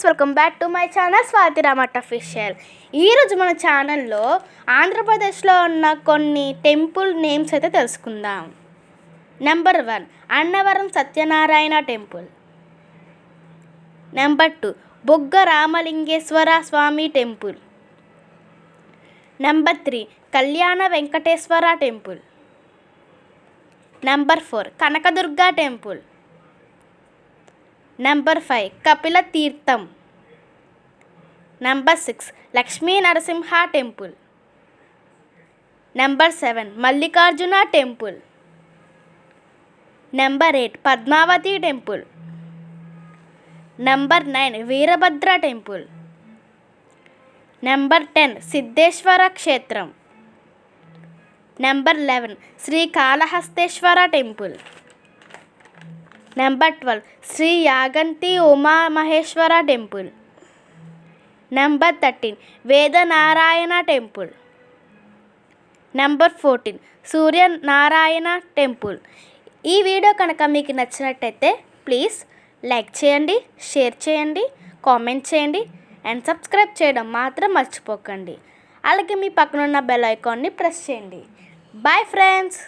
Friends welcome back to my channel Swathi Ramat official. ఈరోజు మన ఛానల్లో ఆంధ్రప్రదేశ్లో ఉన్న కొన్ని టెంపుల్ నేమ్స్ అయితే తెలుసుకుందాం. Number one Annavaram Satyanarayana temple. Number two Bogga Ramalingeswara Swamy temple. Number three Kalyana Venkateswara temple. Number four Kanakadurga temple. Number five Kapila Teertham number six Lakshmi Narasimha temple number seven Mallikarjuna temple number eight Padmavathi temple number nine Veerabhadra temple number ten Siddheswara Kshetram number eleven Srikalahasteeswara temple number twelve Sri Yaganti Umamaheswara temple number thirteen Vedanarayana temple number fourteen Suryanarayana temple ఈ video కనుక మీకు నచ్చినట్టయితే please like చేయండి share చేయండి comment చేయండి and subscribe చేయడం మాత్రం మర్చిపోకండి. అలాగే మీ పక్కన ఉన్న బెల్ ఐకాన్ని ప్రెస్ చేయండి. Bye friends